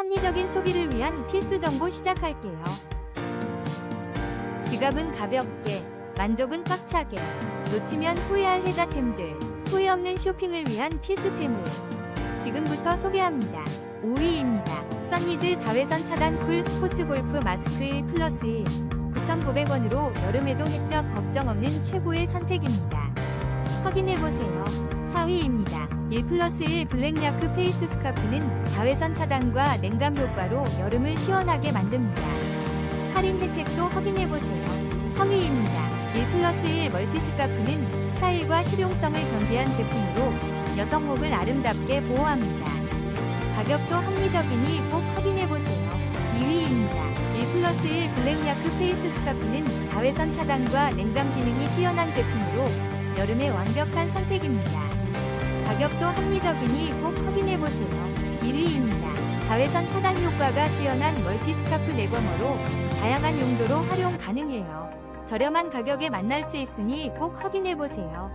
합리적인 소비를 위한 필수 정보 시작할게요. 지갑은 가볍게, 만족은 꽉차게, 놓치면 후회할 혜자템들, 후회 없는 쇼핑을 위한 필수템을 지금부터 소개합니다. 5위입니다. 써니즈 자외선 차단 쿨 스포츠 골프 마스크 1 플러스 1 9,900원으로 여름에도 햇볕 걱정 없는 최고의 선택입니다. 확인해보세요. 4위입니다. 1 플러스 1 블랙야크 페이스 스카프는 자외선 차단과 냉감 효과로 여름을 시원하게 만듭니다. 할인 혜택도 확인해보세요. 3위입니다. 1 플러스 1 멀티 스카프는 스타일과 실용성을 겸비한 제품으로 여성 목을 아름답게 보호합니다. 가격도 합리적이니 꼭 확인해보세요. 2위입니다. 1 플러스 1 블랙야크 페이스 스카프는 자외선 차단과 냉감 기능이 뛰어난 제품으로 여름에 완벽한 선택입니다. 가격도 합리적이니 꼭 확인해보세요. 1위입니다. 자외선 차단 효과가 뛰어난 멀티 스카프 내거머로 다양한 용도로 활용 가능해요. 저렴한 가격에 만날 수 있으니 꼭 확인해보세요.